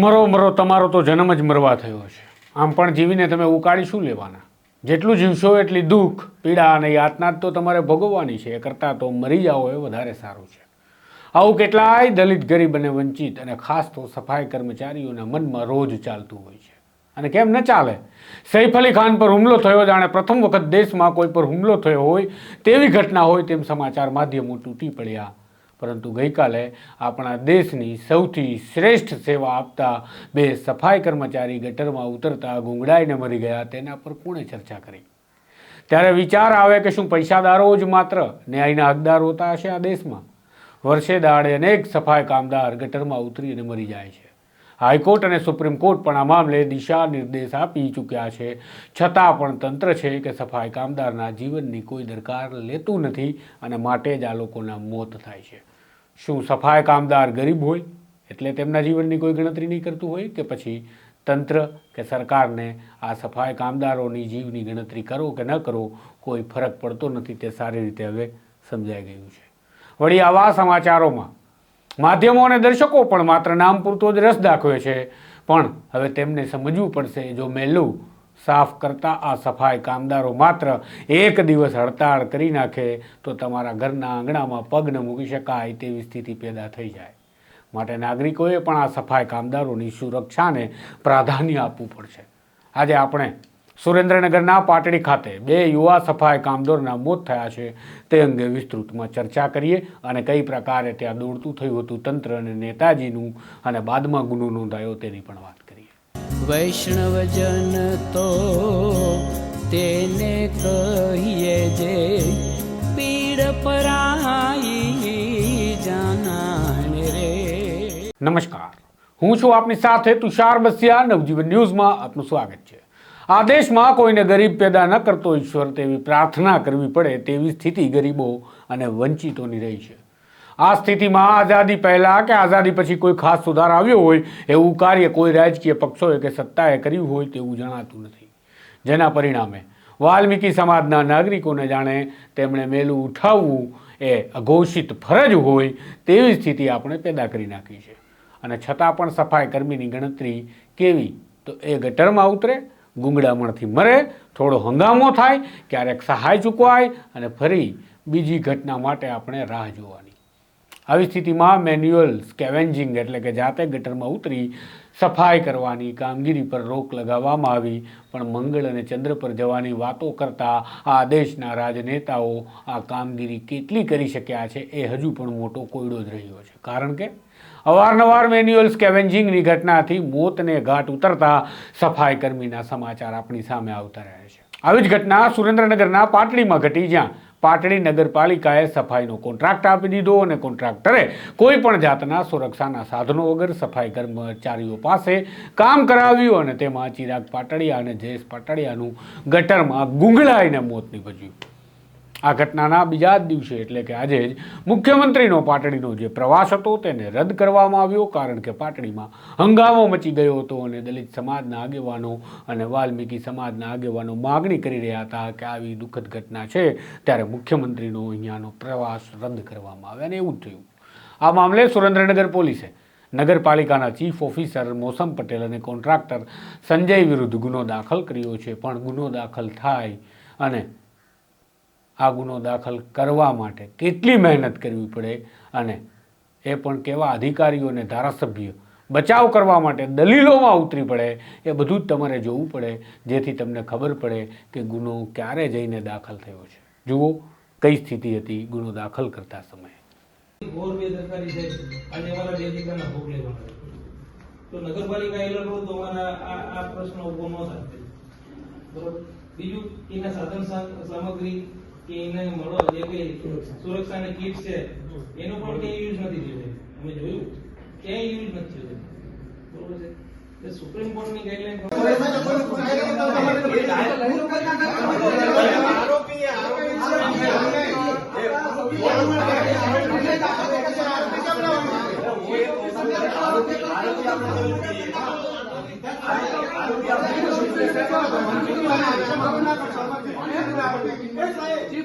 મરો મરો, તમારો તો જન્મ જ મરવા થયો છે. આમ પણ જીવીને તમે ઉકાળી શું લેવાના? જેટલું જીવશો એટલી દુઃખ, પીડા અને યાતના તો તમારે ભોગવવાની છે. એ કરતાં તો મરી જાઓ એ વધારે સારું છે. આવું કેટલાય દલિત, ગરીબ અને વંચિત અને ખાસ તો સફાઈ કર્મચારીઓના મનમાં રોજ ચાલતું હોય છે. અને કેમ ન ચાલે? સૈફ અલી ખાન પર હુમલો થયો, જાણે પ્રથમ વખત દેશમાં કોઈ પર હુમલો થયો હોય, તેવી ઘટના હોય તેમ સમાચાર માધ્યમો તૂટી પડ્યા. પરંતુ ગઈકાલે આપણા દેશની સૌથી શ્રેષ્ઠ સેવા આપતા બે સફાઈ કર્મચારી ગટરમાં ઉતરતા ગુંગળાઈને મરી ગયા. તેના પર કોણે ચર્ચા કરી? ત્યારે વિચાર આવે કે શું પૈસાદારો જ માત્ર ન્યાયના હકદાર હોતા હશે આ દેશમાં? વર્ષે દાડે અનેક સફાઈ કામદાર ગટરમાં ઉતરીને મરી જાય છે. હાઈકોર્ટ અને સુપ્રીમ કોર્ટ પણ આ મામલે દિશા નિર્દેશ આપી ચૂક્યા છે. છતાં પણ તંત્ર છે કે સફાઈ કામદારના જીવનની કોઈ દરકાર લેતું નથી અને માટે જ આ લોકોના મોત થાય છે. શું સફાઈ કામદાર ગરીબ હોય એટલે તેમના જીવનની કોઈ ગણતરી નહીં કરતું હોય કે પછી તંત્ર કે સરકારને આ સફાઈ કામદારોની જીવની ગણતરી કરો કે ન કરો કોઈ ફરક પડતો નથી તે સારી રીતે હવે સમજાઈ ગયું છે. વળી આવા સમાચારોમાં માધ્યમો અને દર્શકો પણ માત્ર નામ પૂરતો જ રસ દાખવે છે. પણ હવે તેમને સમજવું પડશે, જો મેલું સાફ કરતા આ સફાઈ કામદારો માત્ર એક દિવસ હડતાળ કરી નાખે, તો તમારા ઘરના આંગણામાં પગ ન મૂકી શકાય તેવી સ્થિતિ પેદા થઈ જાય. માટે નાગરિકોએ પણ આ સફાઈ કામદારોની સુરક્ષાને પ્રાધાન્ય આપવું પડશે. આજે આપણે સુરેન્દ્રનગરના પાટડી ખાતે બે યુવા સફાઈ કામદારોના મોત થયા છે. તે અંગે વિસ્તૃતમાં ચર્ચા કરીએ અને કઈ પ્રકારે ત્યાં દોડતું થયું હતું તંત્ર અને નેતાજીનું અને બાદમાં ગુનો નોંધાયો તેની પણ વાત કરીએ. વૈષ્ણવજન તો તેને કહીએ જે પીડ પરાઈ જાનાને રે. નમસ્કાર. હું છું આપની સાથે તુષાર બસિયા. નવજીવન ન્યૂઝમાં આપનું સ્વાગત છે. આ દેશમાં કોઈને ગરીબ પેદા ન કરતો ઈશ્વર તેવી પ્રાર્થના કરવી પડે તેવી સ્થિતિ ગરીબો અને વંચિતોની રહી છે. આ સ્થિતિમાં આઝાદી પહેલાં કે આઝાદી પછી કોઈ ખાસ સુધાર આવ્યો હોય એવું કાર્ય કોઈ રાજકીય પક્ષોએ કે સત્તાએ કર્યું હોય તેવું જણાતું નથી. જેના પરિણામે વાલ્મીકી સમાજના નાગરિકોને જાણે તેમણે મેલું ઉઠાવવું એ અઘોષિત ફરજ હોય તેવી સ્થિતિ આપણે પેદા કરી નાખી છે. અને છતાં પણ સફાઈ કર્મીની ગણતરી કેવી? તો એ ગટરમાં ઉતરે ગુંગળામણથી મરે, થોડો હંગામો થાય, ક્યારેક સહાય ચૂકવાય અને ફરી બીજી ઘટના માટે આપણે રાહ જોવાની. આવી સ્થિતિમાં મેન્યુઅલ સ્કેવેન્જિંગ એટલે કે જાતે ગટરમાં ઉતરી સફાઈ કરવાની, કામગીરી પર રોક લગાવવામાં આવી. પણ મંગળ અને ચંદ્ર પર જવાની વાતો કરતા આ દેશના રાજનેતાઓ આ કામગીરી કેટલી કરી શક્યા છે એ હજુ પણ મોટો કોયડો જ રહ્યો છે. કારણ કે અવારનવાર મેન્યુઅલ સ્કેવેન્જિંગની ઘટનાથી મોતને ઘાટ ઉતરતા સફાઈ કર્મીના સમાચાર આપણી સામે આવતા રહે છે. આવી જ ઘટના સુરેન્દ્રનગરના પાટડીમાં ઘટી જ્યાં પાટડી નગરપાલિકાએ સફાઈનો કોન્ટ્રાક્ટ આપી દીધો અને કોન્ટ્રાક્ટરે કોઈ પણ જાતના સુરક્ષાના સાધનો વગર સફાઈ કર્મચારીઓ પાસે કામ કરાવ્યું અને તેમાં ચિરાગ પાટડિયા અને જયેશ પાટડિયાનું ગટરમાં ગુંગળાઈને મોત નીપજ્યું. આ ઘટનાના બીજા જ દિવસે એટલે કે આજે જ મુખ્યમંત્રીનો પાટડીનો જે પ્રવાસ હતો તેને રદ કરવામાં આવ્યો, કારણ કે પાટડીમાં હંગામો મચી ગયો હતો અને દલિત સમાજના આગેવાનો અને વાલ્મીકી સમાજના આગેવાનો માગણી કરી રહ્યા હતા કે આવી દુઃખદ ઘટના છે, ત્યારે મુખ્યમંત્રીનો અહીંયાનો પ્રવાસ રદ કરવામાં આવે અને એવું થયું. આ મામલે સુરેન્દ્રનગર પોલીસે નગરપાલિકાના ચીફ ઓફિસર મોસમ પટેલ અને કોન્ટ્રાક્ટર સંજય વિરુદ્ધ ગુનો દાખલ કર્યો છે, પણ ગુનો દાખલ થાય અને આ ગુનો દાખલ કરવા માટે કેટલી મહેનત કરવી પડે અને એ પણ કેવા અધિકારીઓ અને ધારાસભ્ય બચાવ કરવા માટે દલીલોમાં ઉતરી પડે, એ બધું જ તમારે જોવું પડે, જેથી તમને ખબર પડે કે ગુનો ક્યારે જઈને દાખલ થયો છે. જુઓ કઈ સ્થિતિ હતી ગુનો દાખલ કરતા સમયે. તો નગરપાલિકા હોય તો અમારા આ પ્રશ્ન ઊભો ન થાય. બીજું, એના સાધન સામગ્રી કે એને મળો જે કઈ સુરક્ષાની કીટ છે એનો પણ ક્યાંય યુઝ નથી થયો અમે જોયું ક્યાંય યુઝ નથી થયો બરોબર છે તે સુપ્રીમ કોર્ટની ગાઈડલાઈન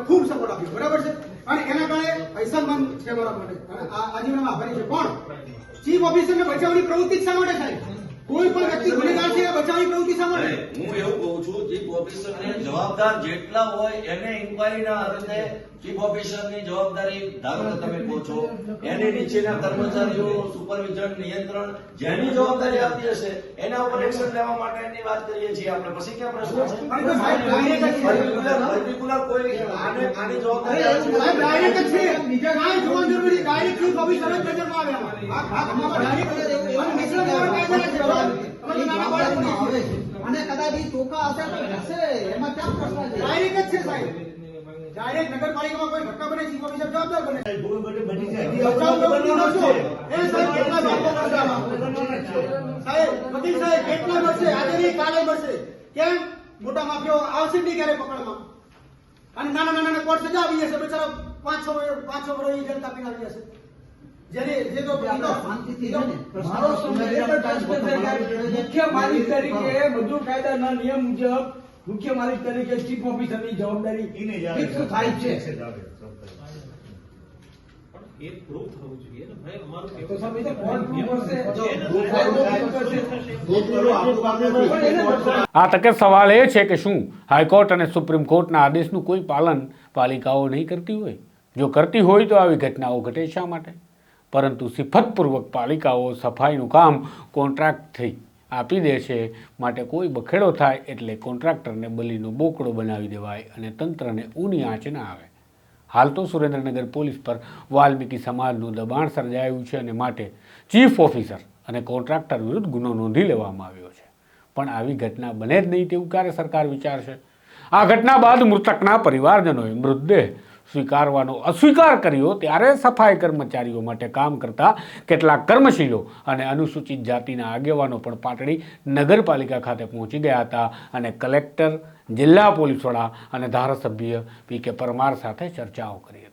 ખૂબ સપોર્ટ આપ્યો બરાબર છે? અને એના કારણે પૈસામાન છે મારા માટે. અને આભારી છે. પણ ચીફ ઓફિસરને બચાવવાની પ્રવૃત્તિ શા માટે થાય? માટે હું એવું કહું છું ચીફ ઓફિસર ને જવાબદાર જેટલા હોય એને ઇન્કવાયરીના આધારે ચીફ ઓફિસરની જવાબદારી ધારો કે તમે કહો છો એની નીચેના કર્મચારીઓ સુપરવિઝન નિયંત્રણ જેની જવાબદારી આપતી હશે એના ઉપર એક્શન લેવા માટેની વાત કરીએ છીએ આપણે. પછી ક્યાં પ્રશ્ન કોઈ આને આની જવાબદારી ડાયરેક્ટ છે બીજા કાંઈ જોવાનું જરૂર. ડાયરેક્ટ ચીફ ઓફિસર જ નજરમાં આવે. અને કદાચ ચોખા હશે તો ઘટશે એમાં ક્યાં પ્રશ્ન છે? ડાયરેક્ટ જ છે સાહેબ. ડાયરેક્ટ નગરપાલિકામાં કોઈ ઘટના બને ચીફ ઓફિસર જવાબદાર બને. સાહેબ વકીલ સાહેબ કેટલા મળશે આજે નહીં કાલે મળશે કેમ? મોટા માફિયાઓ આવશે નહીં ક્યારે પકડમાં અને નાના નાના કોર્ટ સજા આવી જશે બિચારા પાંચ છ પાંચ છ વર્ષ જનતા પીને આવી જશે જેને જે તો એ તો- શાંતિથી એ તો- છે ને. મારો સમય એક જ પ્રશ્ન છે કે મુખ્ય માલિક તરીકે બધું કાયદાના નિયમ મુજબ મુખ્ય માલિક તરીકે ચીફ ઓફિસરની જવાબદારી થાય છે. એ પ્રૂફ થવું જોઈએ ને ભાઈ અમારું તો સાહેબ એ તો કોર્ટ proof કરશે. જો પણ એને નુકસાન આ તકે સવાલ એ છે કે શું? હાઈકોર્ટ અને સુપ્રીમ કોર્ટના આદેશનું કોઈ પાલન પાલિકાઓ નહીં કરતી હોય? જો કરતી હોય તો આવી ઘટનાઓ ઘટે શા માટે? પરંતુ સિફતપૂર્વક પાલિકાઓ સફાઈનું કામ કોન્ટ્રાક્ટથી આપી દે છે. માટે કોઈ બખેડો થાય એટલે કોન્ટ્રાક્ટરને બલીનો બોકડો બનાવી દેવાય અને તંત્રને ઊની આંચ ના આવે. હાલ તો સુરેન્દ્રનગર પોલીસ પર વાલ્મીકી સમાજનું દબાણ સર્જાયું છે અને માટે ચીફ ઓફિસર અને કોન્ટ્રાક્ટર વિરુદ્ધ ગુનો નોંધી લેવામાં આવ્યો છે. પણ આવી ઘટના બને જ નહીં તેવું ક્યારે સરકાર વિચારશે? આ ઘટના બાદ મૃતકના પરિવારજનોએ મૃતદેહ સ્વીકારવાનો અસ્વીકાર કર્યો ત્યારે સફાઈ કર્મચારીઓ માટે કામ કરતા કેટલાક કર્મશીલો અને અનુસૂચિત જાતિના આગેવાનો પણ પાટડી નગરપાલિકા ખાતે પહોંચી ગયા હતા અને કલેક્ટર, જિલ્લા પોલીસ વડા અને ધારાસભ્ય પી કે પરમાર સાથે ચર્ચાઓ કરી હતી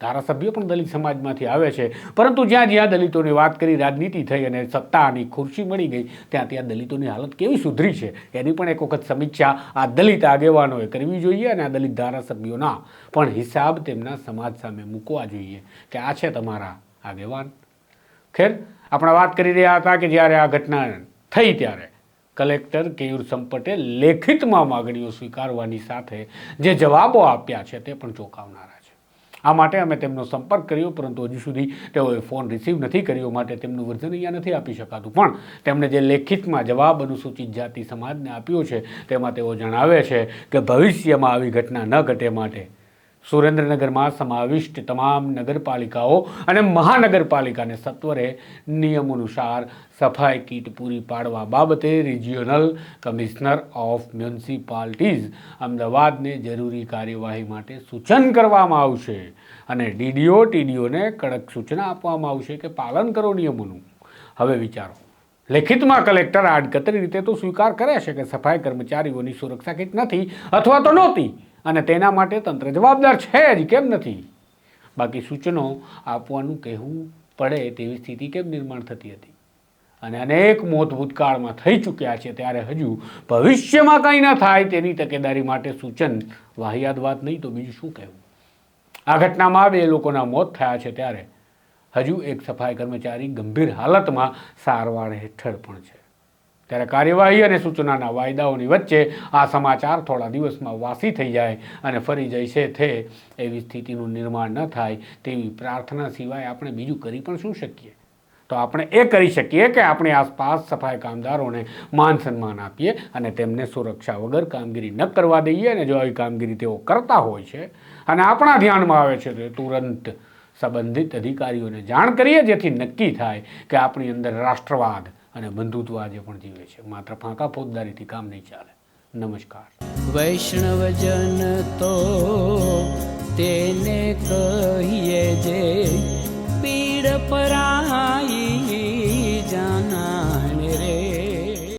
ધારાસભ્ય પણ દલિત સમાજમાંથી આવે છે. પરંતુ જ્યાં જ્યાં દલિતોની વાત કરી, રાજનીતિ થઈ અને સત્તાની ખુરશી મળી ગઈ, ત્યાં ત્યાં દલિતોની હાલત કેવી સુધરી છે? એની પણ એક વખત સમીક્ષા આ દલિત આગેવાનોએ કરવી જોઈએ અને આ દલિત ધારાસભ્યોના પણ હિસાબ તેમના સમાજ સામે મૂકવા જોઈએ કે આ છે તમારા આગેવાન. ખેર, આપણે વાત કરી રહ્યા હતા કે જ્યારે આ ઘટના થઈ ત્યારે કલેક્ટર કેયુર સંપટે લેખિતમાં માગણીઓ સ્વીકારવાની સાથે જે જવાબો આપ્યા છે તે પણ ચોંકાવનારા આ માટે અમે તેમનો સંપર્ક કર્યો, પરંતુ હજુ સુધી તેઓએ ફોન રિસીવ નથી કર્યો માટે તેમનું વર્ઝન અહીંયા નથી આપી શકાતું. પણ તેમણે જે લેખિતમાં જવાબ અનુસૂચિત જાતિ સમાજને આપ્યો છે, તેમાં તેઓ જણાવે છે કે ભવિષ્યમાં આવી ઘટના ન ઘટે માટે સુરેન્દ્રનગરમાં સમાવિષ્ટ તમામ નગરપાલિકાઓ અને મહાનગરપાલિકાને સત્વરે નિયમ અનુસાર સફાઈ કીટ પૂરી પાડવા બાબતે રિજિયોનલ કમિશનર ઓફ મ્યુનિસિપાલિટીઝ અમદાવાદને જરૂરી કાર્યવાહી માટે સૂચન કરવામાં આવશે અને ડીડીઓ, ટીડીઓને કડક સૂચના આપવામાં આવશે કે પાલન કરો નિયમોનું. હવે વિચારો. લેખિતમાં કલેક્ટર આડકતરી રીતે તો સ્વીકાર કરે છે કે સફાઈ કર્મચારીઓની સુરક્ષા કીટ નથી અથવા તો નહોતી. અને તેના માટે તંત્ર જવાબદાર છે જ, કેમ નથી? બાકી સૂચનો આપવાનું કહેવું પડે તેવી સ્થિતિ કેમ નિર્માણ થતી હતી? અને અનેક મોત ભૂતકાળમાં થઈ ચૂક્યા છે ત્યારે હજુ ભવિષ્યમાં કંઈ ન થાય તેની તકેદારી માટે સૂચન વાહિયાત વાત નહીં તો બીજું શું કહેવું? આ ઘટનામાં બે લોકોના મોત થયા છે ત્યારે હજુ એક સફાઈ કર્મચારી ગંભીર હાલતમાં સારવાર હેઠળ પણ છે. ત્યારે કાર્યવાહી અને સૂચનાના વાયદાઓની વચ્ચે આ સમાચાર થોડા દિવસમાં વાસી થઈ જાય અને ફરી જઈશે તે એવી સ્થિતિનું નિર્માણ ન થાય તેવી પ્રાર્થના સિવાય આપણે બીજું કરી પણ શું શકીએ? તો આપણે એ કરી શકીએ કે આપણી આસપાસ સફાઈ કામદારોને માન સન્માન આપીએ અને તેમને સુરક્ષા વગર કામગીરી ન કરવા દઈએ અને જો આવી કામગીરી તેઓ કરતા હોય છે અને આપણા ધ્યાનમાં આવે છે તો તુરંત સંબંધિત અધિકારીઓને જાણ કરીએ જેથી નક્કી થાય કે આપણી અંદર રાષ્ટ્રવાદ અને બંધુત્વ આજે પણ જીવે છે. માત્ર ફાંકા ફોજદારીથી કામ નહીં ચાલે. નમસ્કાર. વૈષ્ણવજન તો તેને કહીએ જે પીડ પરા